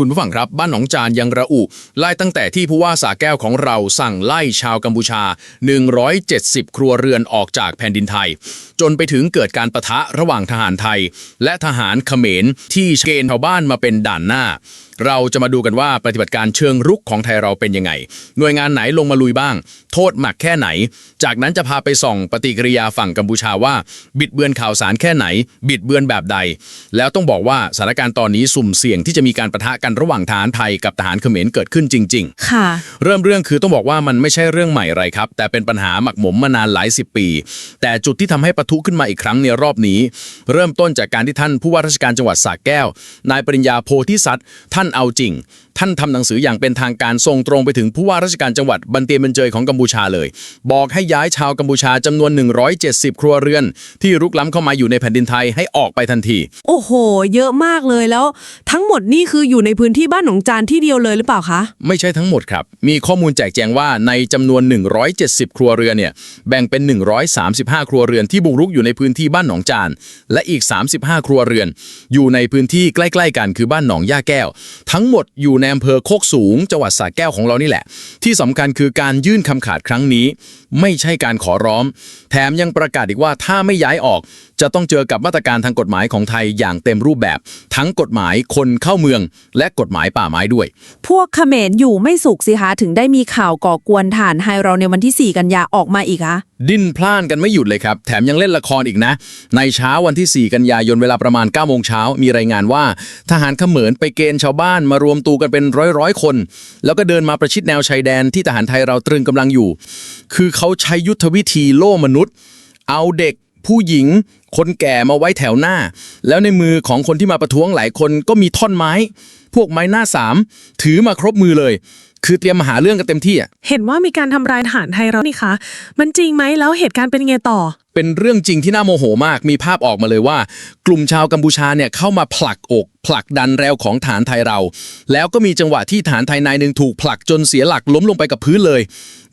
คุณผู้ฟังครับ บ้านหนองจานยังระอุไล่ตั้งแต่ที่ผู้ว่าสาแก้วของเราสั่งไล่ชาวกัมพูชา 170 ครัวเรือนออกจากแผ่นดินไทย จนไปถึงเกิดการประทะระหว่างทหารไทย และทหารเขมรที่เกณฑ์ชาวบ้านมาเป็นด่านหน้า เราจะมาดูกันว่าปฏิบัติการเชิงรุกของไทยเราเป็นยังไง หน่วยงานไหนลงมาลุยบ้าง โทษหมักแค่ไหน จากนั้นจะพาไปส่องปฏิกิริยาฝั่งกัมพูชาว่า บิดเบือนข่าวสารแค่ไหน บิดเบือนแบบใด แล้วต้องบอกว่าสถานการณ์ตอนนี้สุ่มเสี่ยงที่จะมีการประทะกันระหว่างทหารไทยกับทหารเขมรเกิดขึ้นจริง ๆ ค่ะ เริ่มเรื่องคือต้องบอกว่ามันไม่ใช่เรื่องใหม่อะไรครับ แต่เป็นปัญหาหมักหมมมานานหลายสิบปี แต่จุดที่ทำให้ปะทุขึ้นมาอีกครั้งในรอบนี้ เริ่มต้นจากการที่ท่านผู้ว่าราชการจังหวัดสระแก้ว นายปริญญาโพธิสัตว์ท่านเอาจริง ท่านทำหนังสืออย่างเป็นทางการส่งตรงไปถึงผู้ว่าราชการจังหวัดบันเตียนเบญเจยของกัมพูชาเลย บอกให้ย้ายชาวกัมพูชาจำนวน 170 ครัวเรือน ที่รุกล้ำเข้ามาอยู่ในแผ่นดินไทยให้ออกไปทันที โอ้โห เยอะมากเลยแล้ว ทั้งหมดนี่คืออยู่ในพื้นที่บ้านหนองจานที่เดียวเลยหรือเปล่าคะ ไม่ใช่ทั้งหมดครับ มีข้อมูลแจกแจงว่าในจำนวน 170 ครัวเรือนเนี่ยแบ่งเป็น 135 ครัวเรือนที่บุกรุกอยู่ในพื้นที่บ้านหนองจานและอีก 35 ครัวเรือน อยู่ในพื้นที่ใกล้ ๆ กันคือบ้านหนองย่าแก้ว ทั้งหมดอยู่ในอำเภอโคกสูงจังหวัดสระแก้วของเรานี่แหละ ที่สำคัญคือการยื่นคำขาดครั้งนี้ ไม่ใช่การขอร้องแถมยังประกาศอีกว่าถ้าไม่ย้ายออก จะต้องเจอกับมาตรการทางกฎหมายของไทยอย่างเต็มรูปแบบ ทั้งกฎหมายคนเข้าเมือง และกฎหมายป่าไม้ด้วย พวกเขมรอยู่ไม่สุขสิคะถึงได้มีข่าวก่อกวนฐานไฮเราในวันที่ 4 กันยาออกมาอีกอะดิ้นพล่านกันไม่หยุดเลยครับ แถมยังเล่นละครอีกนะ ในเช้าวันที่ 4 กันยายนเวลาประมาณ9โมงเช้ามีรายงานว่า ทหารเขมรไปเกณฑ์ชาวบ้านมารวมตัวกันเป็นร้อยร้อยๆคน แล้วก็เดินมาประชิดแนวชายแดนที่ทหารไทยเราตรึงกำลังอยู่ คือเขาใช้ยุทธวิธีโล่มนุษย์ เอาเด็กผู้หญิง คนแก่มาไว้แถวหน้า แล้วในมือของคนที่มาประท้วงหลายคนก็มีท่อนไม้ พวกไม้หน้าสามถือมาครบมือเลย คือเตรียมมาหาเรื่องกันเต็มที่อะเห็นว่ามีการทำลายทหารไทยเรานี่คะมันจริงไหมแล้วเหตุการณ์เป็นยังไงต่อ เป็นเรื่องจริงที่น่าโมโหมาก มีภาพออกมาเลยว่า กลุ่มชาวกัมพูชาเนี่ยเข้ามาผลักอก ผลักดันแรวของฐานไทยเรา แล้วก็มีจังหวะที่ฐานไทยนายหนึ่งถูกผลักจนเสียหลักล้มลงไปกับพื้นเลย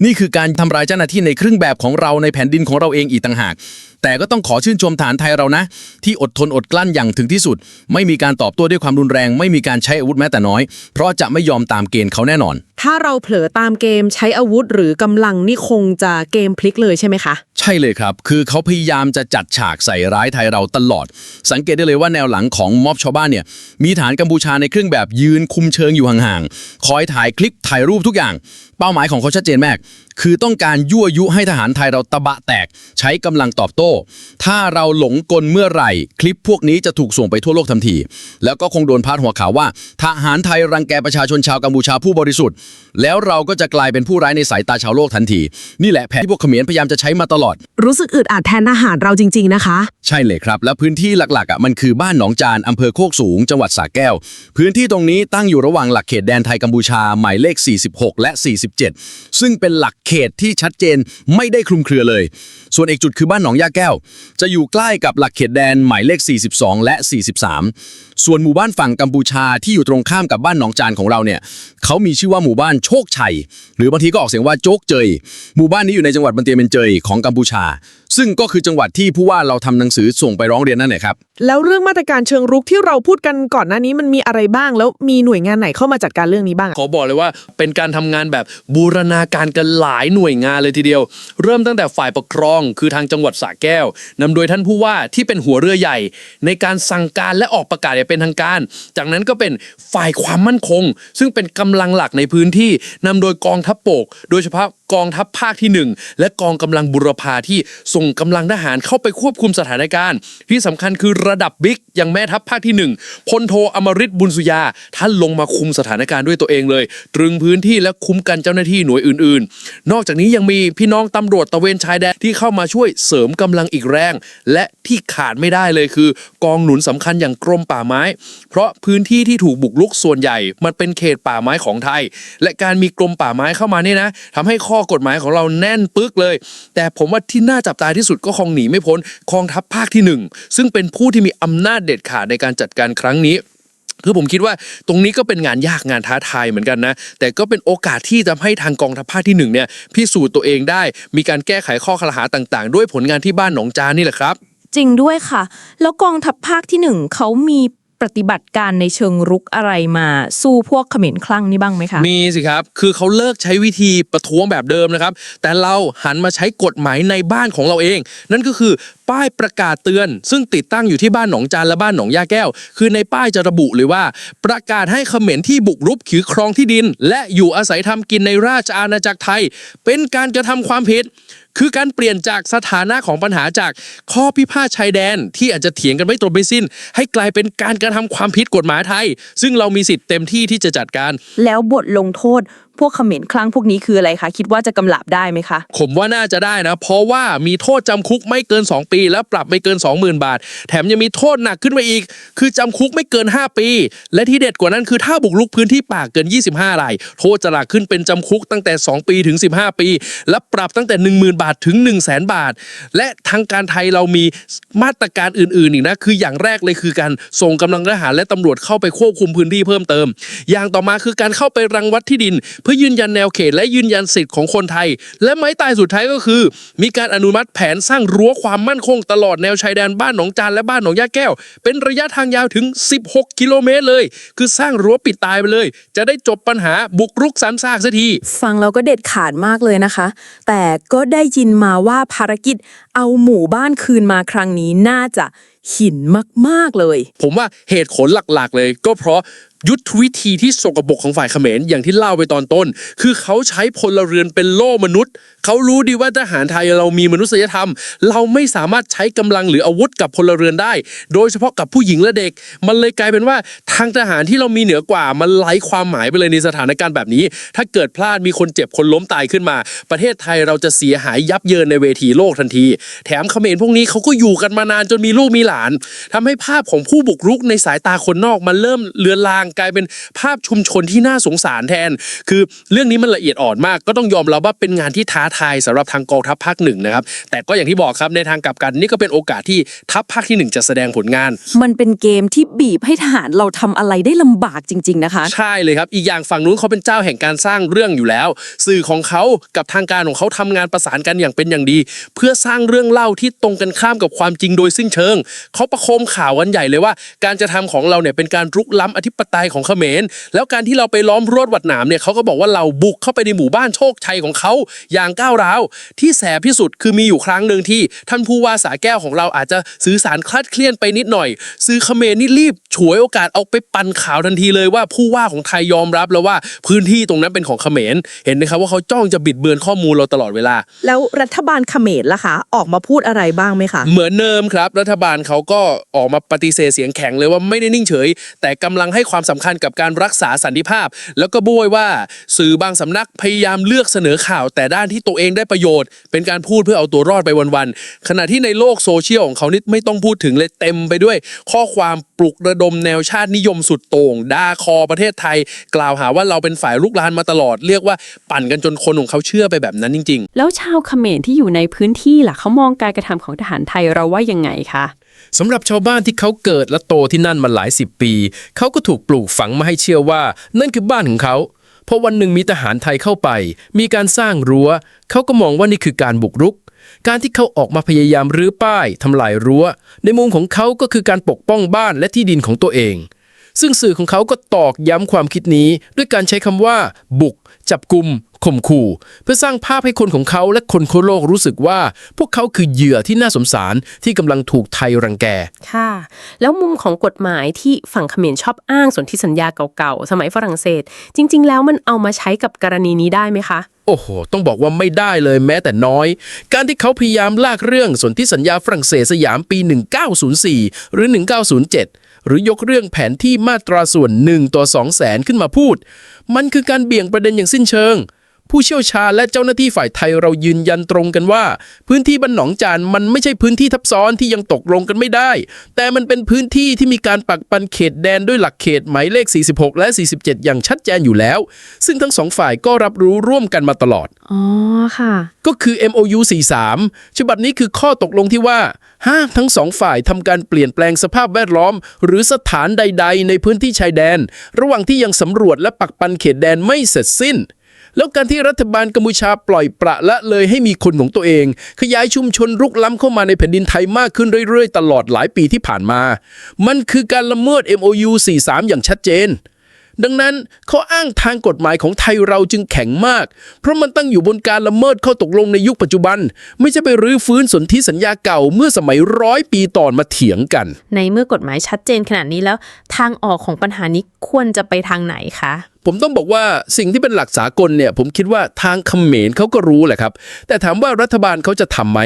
นี่คือการทำร้ายเจ้าหน้าที่ในเครื่องแบบของเราในแผ่นดินของเราเองอีกต่างหาก แต่ก็ต้องขอชื่นชมฐานไทยเรานะ ที่อดทนอดกลั้นอย่างถึงที่สุด ไม่มีการตอบโต้ด้วยความรุนแรง ไม่มีการใช้อาวุธแม้แต่น้อย เพราะจะไม่ยอมตามเกณฑ์เขาแน่นอนถ้าเราเผลอตามเกมใช้อาวุธหรือกำลังนี่คงจะเกมพลิกเลยใช่ไหมคะ ใช่เลยครับ คือเขาพยายามจะจัดฉากใส่ร้ายไทยเราตลอด สังเกตได้เลยว่าแนวหลังของม็อบชาวบ้านเนี่ยมีฐานกัมพูชาในเครื่องแบบยืนคุมเชิงอยู่ห่างๆ คอยถ่ายคลิปถ่ายรูปทุกอย่าง เป้าหมายของเขาชัดเจนมาก คือต้องการยั่วยุให้ทหารไทยเราตะบะแตก ใช้กำลังตอบโต้ ถ้าเราหลงกลเมื่อไหร่ คลิปพวกนี้จะถูกส่งไปทั่วโลกทันที แล้วก็คงโดนพาดหัวข่าวว่า ทหารไทยรังแกประชาชนชาวกัมพูชาผู้บริสุทธิ์ แล้วเราก็จะกลายเป็นผู้ร้ายในสายตาชาวโลกทันที นี่แหละแผนที่พวกเขมรพยายามจะใช้มาตลอด รู้สึกอึดอัดแทนทหารเราจริง ๆ นะคะ ใช่เลยครับ และพื้นที่หลักๆอะมันคือบ้านหนองจานอำเภอโคกสูง จังหวัดสระแก้ว พื้นที่ตรงนี้ตั้งอยู่ระหว่างหลักเขตแดนไทยกัมพูชาหมายเลข 46 และ7 ซึ่งเป็นหลักเขตที่ชัดเจนไม่ได้คลุมเครือเลย ส่วนอีกจุดคือบ้านหนองยาแก้ว จะอยู่ใกล้กับหลักเขตแดนหมายเลข 42 และ 43 ส่วนหมู่บ้านฝั่งกัมพูชาที่อยู่ตรงข้ามกับบ้านหนองจานของเราเนี่ยเขามีชื่อว่าหมู่บ้านโชคชัย หรือบางทีก็ออกเสียงว่าโจ๊กเจย หมู่บ้านนี้อยู่ในจังหวัดบันเตียเมนเจยของกัมพูชา ซึ่งก็คือจังหวัดที่ผู้ว่าเราทำหนังสือส่งไปร้องเรียนนั่นแหละครับ แล้วเรื่องมาตรการเชิงรุกที่เราพูดกันก่อนหน้านี้มันมีอะไรบ้าง แล้วมีหน่วยงานไหนเข้ามาจัดการเรื่องนี้บ้างอะขอบอกเลยว่าเป็นการทำงานแบบบูรณาการกันหลายหน่วยงานเลยทีเดียว เริ่มตั้งแต่ฝ่ายปกครอง คือทางจังหวัดสระแก้วนำโดยท่านผู้ว่าที่เป็นหัวเรือใหญ่ ในการสั่งการและออกประกาศอย่างเป็นทางการ จากนั้นก็เป็นฝ่ายความมั่นคง ซึ่งเป็นกำลังหลักในพื้นที่นำโดยกองทัพโปกโดยเฉพาะ กองทัพภาคที่หนึ่งและกองกำลังบุรพาที่ส่งกำลังทหารเข้าไปควบคุมสถานการณ์ ที่สำคัญคือระดับบิ๊กอย่างแม่ทัพภาคที่หนึ่งพลโทอมริตบุญสุยา ท่านลงมาคุมสถานการณ์ด้วยตัวเองเลย ตรึงพื้นที่และคุ้มกันเจ้าหน้าที่หน่วยอื่น ๆ นอกจากนี้ยังมีพี่น้องตำรวจตะเวนชายแดนที่เข้ามาช่วยเสริมกำลังอีกแรง และที่ขาดไม่ได้เลยคือ กองหนุนสำคัญอย่างกรมป่าไม้ เพราะพื้นที่ที่ถูกบุกรุกส่วนใหญ่ มันเป็นเขตป่าไม้ของไทย และการมีกรมป่าไม้เข้ามาเนี่ยนะทำให้ข้อกฎหมายของเราแน่นปึกเลย แต่ผมว่าที่น่าจับตาที่สุดก็คงหนีไม่พ้นกองทัพภาคที่หนึ่งซึ่งเป็นผู้ที่มีอำนาจเด็ดขาดในการจัดการครั้งนี้คือผมคิดว่าตรงนี้ก็เป็นงานยากงานท้าทายเหมือนกันนะ แต่ก็เป็นโอกาสที่ทำให้ทางกองทัพภาคที่หนึ่งเนี่ยพิสูจน์ตัวเองได้ มีการแก้ไขข้อคลหาต่างๆ ด้วยผลงานที่บ้านหนองจานนี่แหละครับ จริงด้วยค่ะ แล้วกองทัพภาคที่หนึ่งเขามี ปฏิบัติการในเชิงรุกอะไรมาสู้พวกเขมรคลั่งนี่บ้างไหมคะ มีสิครับ คือเขาเลิกใช้วิธีประท้วงแบบเดิมนะครับ แต่เราหันมาใช้กฎหมายในบ้านของเราเอง นั่นก็คือป้ายประกาศเตือน ซึ่งติดตั้งอยู่ที่บ้านหนองจานและบ้านหนองยาแก้ว คือในป้ายจะระบุเลยว่า ประกาศให้เขมรที่บุกรุกถือครองที่ดิน และอยู่อาศัยทำกินในราชอาณาจักรไทย เป็นการกระทำความผิด คือการเปลี่ยนจากสถานะของปัญหาจากข้อพิพาทชายแดน ที่อาจจะเถียงกันไม่ตรงไม่สิ้น ให้กลายเป็นการกระทำความผิดกฎหมายไทย ซึ่งเรามีสิทธิ์เต็มที่ที่จะจัดการ แล้วบทลงโทษพวกเขมรคลั่งพวกนี้คืออะไรคะ คิดว่าจะกำลับได้ไหมคะ ผมว่าน่าจะได้นะ เพราะว่ามีโทษจำคุกไม่เกิน 2 ปี และปรับไม่เกิน 20,000 บาท แถมยังมีโทษหนักขึ้นไปอีก คือจำคุกไม่เกิน 5 ปี และที่เด็ดกว่านั้นคือถ้าบุกรุกพื้นที่ป่าเกิน 25รายโทษจะหนักขึ้นเป็นจำคุกตั้งแต่ 2 ปีถึง 15 ปี และปรับตั้งแต่ 10,000 บาทถึง 1 0 0 0 0แบาท และทางการไทยเรามีมาตรการอื่นๆอีกนะคืออย่างแรกเลยคือการส่งกำลังทหารและตำรวจเข้าไปควบคุมพื้นที่เพิ่มเติม อย่างต่อมาคือการเข้าไปรังวัดที่ดินเพื่อยืนยันแนวเขตและยืนยันสิทธิ์ของคนไทย และไม้ตายสุดท้ายก็คือ มีการอนุมัติแผนสร้างรั้วความมั่นคงตลอดแนวชายแดนบ้านหนองจานและบ้านหนองยาแก้ว เป็นระยะทางยาวถึง 16 กิโลเมตรเลย คือสร้างรั้วปิดตายไปเลย จะได้จบปัญหาบุกรุกซ้ำซากสักทีฟังเราก็เด็ดขาดมากเลยนะคะ แต่ก็ได้ยินมาว่าภารกิจเอาหมู่บ้านคืนมาครั้งนี้น่าจะหินมาก ๆ เลย ผมว่าเหตุผลหลัก ๆ เลยก็เพราะ ยุทธวิธีที่สกปรกของฝ่ายเขมรอย่างที่เล่าไปตอนต้น คือเขาใช้พลเรือนเป็นโล่มนุษย์ เขารู้ดีว่าทหารไทยเรามีมนุษยธรรม เราไม่สามารถใช้กำลังหรืออาวุธกับพลเรือนได้ โดยเฉพาะกับผู้หญิงและเด็ก มันเลยกลายเป็นว่าทางทหารที่เรามีเหนือกว่า มันไร้ความหมายไปเลยในสถานการณ์แบบนี้ ถ้าเกิดพลาดมีคนเจ็บคนล้มตายขึ้นมา ประเทศไทยเราจะเสียหายยับเยินในเวทีโลกทันที แถมเขมรพวกนี้เขาก็อยู่กันมานานจนมีลูกมีหลานทำให้ภาพของผู้บุกรุกในสายตาคนนอกมันเริ่มเลือนลางกลายเป็นภาพชุมชนที่น่าสงสารแทน คือเรื่องนี้มันละเอียดอ่อนมาก ก็ต้องยอมรับว่าเป็นงานที่ท้าทายสำหรับทางกองทัพภาคหนึ่งนะครับแต่ก็อย่างที่บอกครับในทางกลับกันนี่ก็เป็นโอกาสที่ทัพภาคที่หนึ่งจะแสดงผลงาน มันเป็นเกมที่บีบให้ทหารเราทำอะไรได้ลำบากจริง ๆนะคะ ใช่เลยครับอีกอย่างฝั่งนู้นเขาเป็นเจ้าแห่งการสร้างเรื่องอยู่แล้ว สื่อของเขากับทางการของเขาทำงานประสานกันอย่างเป็นอย่างดี เพื่อสร้างเรื่องเล่าที่ตรงกันข้ามกับความจริงโดยสิ้นเชิง เขาประโคมข่าวกันใหญ่เลยว่า การจะทำของเราเนี่ยเป็นการรุกล้ำอธิปไตยของเขมร แล้วการที่เราไปล้อมรวดวัดหนามเนี่ยเขาก็บอกว่าเราบุกเข้าไปในหมู่บ้านโชคชัยของเขาอย่างก้าวร้าว ที่แสบที่สุดคือมีอยู่ครั้งหนึ่งที่ ท่านผู้ว่าสาแก้วของเราอาจจะสื่อสารคลาดเคลื่อนไปนิดหน่อยสื่อเขมรนี่รีบฉวยโอกาสเอาไปปั่นข่าวทันทีเลยว่าผู้ว่าของไทยยอมรับแล้วว่าพื้นที่ตรงนั้นเป็นของเขมร เห็นไหมครับว่าเขาจ้องจะบิดเบือนข้อมูลเราตลอดเวลา แล้วรัฐบาลเขมรล่ะคะออกมาพูดอะไรบ้างไหมคะ เหมือนเดิมครับ รัฐบาลเขาก็ออกมาปฏิเสธเสียงแข็งเลยว่าไม่ได้นิ่งเฉย แต่กำลังให้ความสำคัญกับการรักษาสันติภาพ แล้วก็โบยว่าสื่อบางสำนักพยายามเลือกเสนอข่าว แต่ด้านที่ตัวเองได้ประโยชน์ เป็นการพูดเพื่อเอาตัวรอดไปวันๆขณะที่ในโลกโซเชียลของเขานี่ไม่ต้องพูดถึงเลยเต็มไปด้วย ข้อความปลุกระดมแนวชาตินิยมสุดโต่งด่าคอประเทศไทย กล่าวหาว่าเราเป็นฝ่ายลุกลานมาตลอดเรียกว่าปั่นกันจนคนของเขาเชื่อไปแบบนั้นจริง ๆ แล้วชาวเขมรที่อยู่ในพื้นที่ล่ะเขามองการกระทำของทหารไทยเราว่ายังไงคะ สำหรับชาวบ้านที่เขาเกิดและโตที่นั่นมาหลายสิบปี เขาก็ถูกปลูกฝังมาให้เชื่อว่า นั่นคือบ้านของเขาพอวันหนึ่งมีทหารไทยเข้าไป มีการสร้างรั้ว เขาก็มองว่านี่คือการบุกรุก การที่เขาออกมาพยายามรื้อป้ายทำลายรั้ว ในมุมของเขาก็คือการปกป้องบ้านและที่ดินของตัวเอง ซึ่งสื่อของเขาก็ตอกย้ำความคิดนี้ ด้วยการใช้คำว่า บุก จับกลุ่ม ข่มขู่เพื่อสร้างภาพให้คนของเขาและคนทั่วโลกรู้สึกว่า พวกเขาคือเหยื่อที่น่าสงสารที่กำลังถูกไทยรังแก ค่ะ แล้วมุมของกฎหมายที่ฝั่งเขมรชอบอ้างสนธิสัญญาเก่าๆ สมัยฝรั่งเศส จริง ๆ แล้วมันเอามาใช้กับกรณีนี้ได้ไหมคะโอ้โห ต้องบอกว่าไม่ได้เลยแม้แต่น้อย การที่เขาพยายามลากเรื่องสนธิสัญญาฝรั่งเศสสยามปี 1904 หรือ 1907 หรือยกเรื่องแผนที่มาตราส่วน 1 ต่อ 2 แสนขึ้นมาพูด มันคือการเบี่ยงประเด็นอย่างสิ้นเชิง ผู้เชี่ยวชาญและเจ้าหน้าที่ฝ่ายไทยเรายืนยันตรงกันว่า พื้นที่บ้านหนองจานมันไม่ใช่พื้นที่ทับซ้อนที่ยังตกลงกันไม่ได้ แต่มันเป็นพื้นที่ที่มีการปักปันเขตแดนด้วยหลักเขตหมายเลข 46 และ 47 อย่างชัดเจนอยู่แล้ว ซึ่งทั้งสองฝ่ายก็รับรู้ร่วมกันมาตลอด อ๋อ ค่ะ ก็คือ MOU 43 ฉบับนี้คือข้อตกลงที่ว่าห้ามทั้งสองฝ่ายทำการเปลี่ยนแปลงสภาพแวดล้อม หรือสถานใด ๆ ในพื้นที่ชายแดน ระหว่างที่ยังสำรวจและปักปันเขตแดนไม่เสร็จสิ้น แล้วการที่รัฐบาลกัมพูชาปล่อยปละละเลยให้มีคนของตัวเอง ขยายชุมชนรุกล้ำเข้ามาในแผ่นดินไทยมากขึ้นเรื่อยๆ ตลอดหลายปีที่ผ่านมา มันคือการละเมิด MOU 43 อย่างชัดเจนดังนั้นข้ออ้างทางกฎหมายของไทยเราจึงแข็งมาก เพราะมันตั้งอยู่บนการละเมิดข้อตกลงในยุคปัจจุบัน ไม่ใช่ไปรื้อฟื้นสนธิสัญญาเก่าเมื่อสมัยร้อยปีต่อนมาเถียงกัน ในเมื่อกฎหมายชัดเจนขนาดนี้แล้ว ทางออกของปัญหานี้ควรจะไปทางไหนคะ ผมต้องบอกว่าสิ่งที่เป็นหลักสากลเนี่ยผมคิดว่าทางเขมรเขาก็รู้แหละครับ แต่ถามว่ารัฐบาลเขาจะทำไหม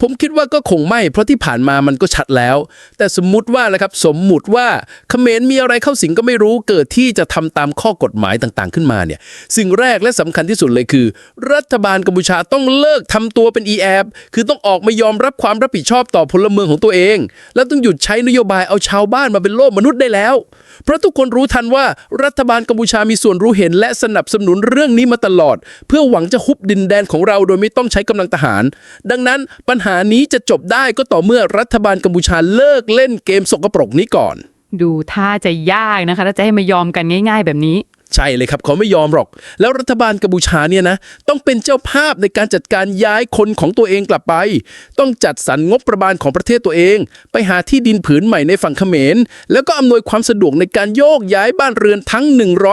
ผมคิดว่าก็คงไม่ เพราะที่ผ่านมามันก็ชัดแล้ว แต่สมมุติว่านะครับสมมุติว่าเขมรมีอะไรเข้าสิงก็ไม่รู้เกิดที่จะทำตามข้อกฎหมายต่างๆ ขึ้นมาเนี่ยสิ่งแรกและสำคัญที่สุดเลยคือ รัฐบาลกัมพูชาต้องเลิกทำตัวเป็น e อ p คือต้องออกมายอมรับความรับผิดชอบต่อพลเมืองของตัวเอง และต้องหยุดใช้นโยบายเอาชาวบ้านมาเป็นโลกมนุษย์ได้แล้ว เพราะทุกคนรู้ทันว่ารัฐบาลกัมพูชามีส่วนรู้เห็นและสนับสนุนเรื่องนี้มาตลอด เพื่อหวังจะฮุบดินแดนของเราโดยไม่ต้องใช้กำลังทหาร ดังนั้นปัญหานี้จะจบได้ก็ต่อเมื่อรัฐบาลกัมพูชาเลิกเล่นเกมสกปรกนี้ก่อน ดูท่าจะยากนะคะถ้าจะให้มายอมกันง่าย ๆ แบบนี้ ใช่เลยครับเขาไม่ยอมหรอก แล้วรัฐบาลกัมพูชาเนี่ยนะต้องเป็นเจ้าภาพในการจัดการย้ายคนของตัวเองกลับไป ต้องจัดสรรงบประมาณของประเทศตัวเอง ไปหาที่ดินผืนใหม่ในฝั่งเขมร แล้วก็อำนวยความสะดวกในการโยกย้ายบ้านเรือนทั้ง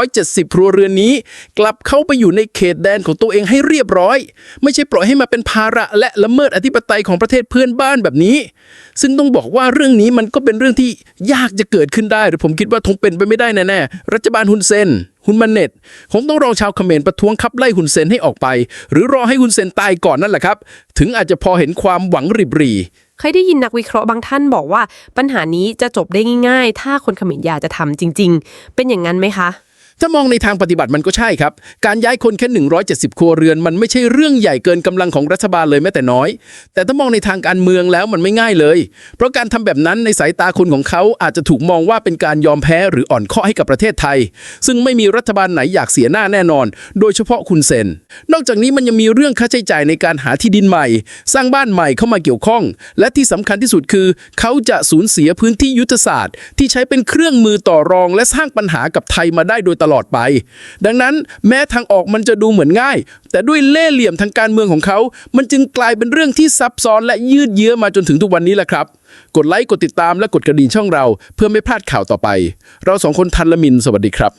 170 ครัวเรือนนี้ กลับเข้าไปอยู่ในเขตแดนของตัวเองให้เรียบร้อย ไม่ใช่ปล่อยให้มาเป็นภาระและละเมิดอธิปไตยของประเทศเพื่อนบ้านแบบนี้ ซึ่งต้องบอกว่าเรื่องนี้มันก็เป็นเรื่องที่ยากจะเกิดขึ้นได้หรือผมคิดว่าคงเป็นไปไม่ได้แน่ๆรัฐบาลฮุนเซนฮุนมันเน็ตคงต้องรอชาวเขมรประท้วงขับไล่ฮุนเซนให้ออกไป หรือรอให้ฮุนเซนตายก่อนนั่นแหละครับ ถึงอาจจะพอเห็นความหวังริบรีเคยได้ยินนักวิเคราะห์บางท่านบอกว่า ปัญหานี้จะจบได้ง่าย ๆ ถ้าคนเขมรอยากจะทำจริง ๆ เป็นอย่างนั้นไหมคะ ถ้ามองในทางปฏิบัติมันก็ใช่ครับ การย้ายคนแค่ 170 ครัวเรือน มันไม่ใช่เรื่องใหญ่เกินกำลังของรัฐบาลเลยแม้แต่น้อย แต่ถ้ามองในทางการเมืองแล้วมันไม่ง่ายเลย เพราะการทำแบบนั้นในสายตาคนของเขาอาจจะถูกมองว่าเป็นการยอมแพ้หรืออ่อนข้อให้กับประเทศไทย ซึ่งไม่มีรัฐบาลไหนอยากเสียหน้าแน่นอน โดยเฉพาะคุณเซน นอกจากนี้มันยังมีเรื่องค่าใช้จ่ายในการหาที่ดินใหม่ สร้างบ้านใหม่เข้ามาเกี่ยวข้อง และที่สำคัญที่สุดคือ เขาจะสูญเสียพื้นที่ยุทธศาสตร์ ที่ใช้เป็นเครื่องมือต่อรอง และสร้างปัญหากับไทยมาได้โดยตลอดไป ดังนั้นแม้ทางออกมันจะดูเหมือนง่าย แต่ด้วยเล่ห์เหลี่ยมทางการเมืองของเขา มันจึงกลายเป็นเรื่องที่ซับซ้อนและยืดเยื้อมาจนถึงทุกวันนี้แหละครับ กดไลค์กดติดตามและกดกระดิ่งช่องเรา เพื่อไม่พลาดข่าวต่อไป เราสองคนทันละมินสวัสดีครับ